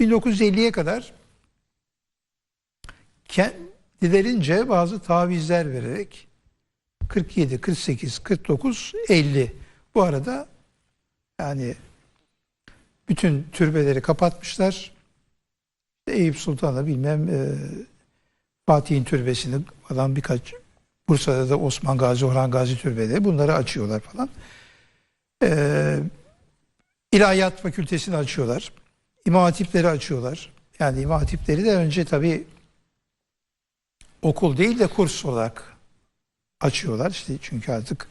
1950'ye kadar kendilerince bazı tavizler vererek 47, 48, 49, 50 bu arada yani bütün türbeleri kapatmışlar. Eyüp Sultan'la bilmem e, Fatih'in türbesini falan birkaç Bursa'da da Osman Gazi, Orhan Gazi türbeleri bunları açıyorlar falan. E, İlahiyat Fakültesini açıyorlar. İmam Hatipleri açıyorlar. Yani İmam Hatipleri de önce tabii okul değil de kurs olarak açıyorlar. İşte çünkü artık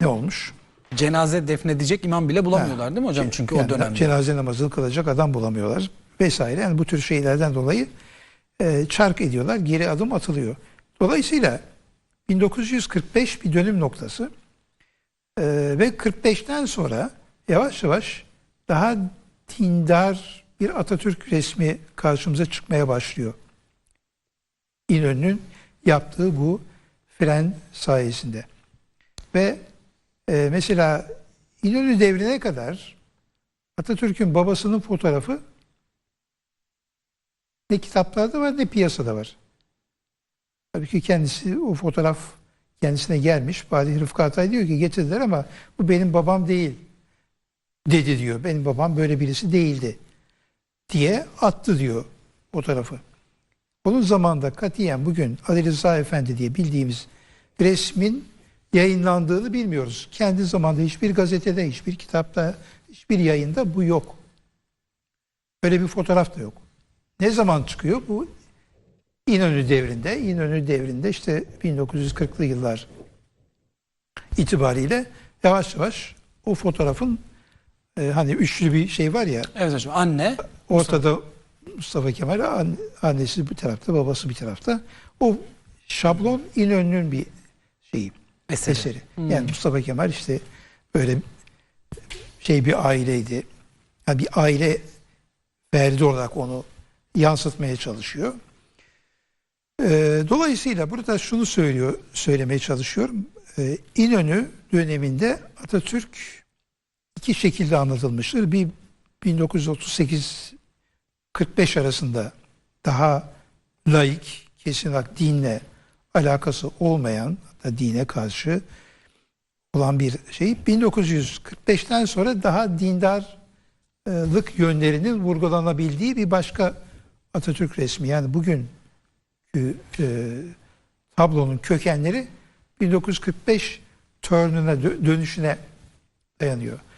ne olmuş? Cenaze defnedecek imam bile bulamıyorlar değil mi hocam? Çünkü o Yani dönemde. cenaze namazını kılacak adam bulamıyorlar vesaire. Yani bu tür şeylerden dolayı e, çark ediyorlar, geri adım atılıyor. Dolayısıyla 1945 bir dönüm noktası E, ve 45'ten sonra yavaş yavaş daha dindar bir Atatürk resmi karşımıza çıkmaya başlıyor. İnönü'nün yaptığı bu fren sayesinde. Ve e, mesela İnönü devrine kadar Atatürk'ün babasının fotoğrafı ne kitaplarda var ne piyasada var. Tabii ki kendisi o fotoğraf kendisine gelmiş. Fatih Rıfkı Atay diyor ki getirdiler ama bu benim babam değil dedi diyor. Benim babam böyle birisi değildi diye attı diyor fotoğrafı. Onun zamanında katiyen bugün Ali Rıza Efendi diye bildiğimiz resmin yayınlandığını bilmiyoruz. Kendi zamanda hiçbir gazetede, hiçbir kitapta, hiçbir yayında bu yok. Böyle bir fotoğraf da yok. Ne zaman çıkıyor? Bu İnönü devrinde. İnönü devrinde işte 1940'lı yıllar itibariyle yavaş yavaş o fotoğrafın e, hani üçlü bir şey var ya Evet hocam anne Ortada Mustafa Kemal, an- annesi bir tarafta, babası bir tarafta. O şablon İnönü'nün bir şeyi, eseri. eseri. Yani Mustafa Kemal işte böyle şey bir aileydi. Yani bir aile ferdi olarak onu yansıtmaya çalışıyor. Ee, dolayısıyla burada şunu söylüyor, söylemeye çalışıyorum. Ee, İnönü döneminde Atatürk iki şekilde anlatılmıştır. Bir 1938 45 arasında daha laik, kesin olarak dinle alakası olmayan, hatta dine karşı olan bir şey. 1945'ten sonra daha dindarlık yönlerinin vurgulanabildiği bir başka Atatürk resmi. Yani bugün e, tablonun kökenleri 1945 turnuna dö- dönüşüne dayanıyor.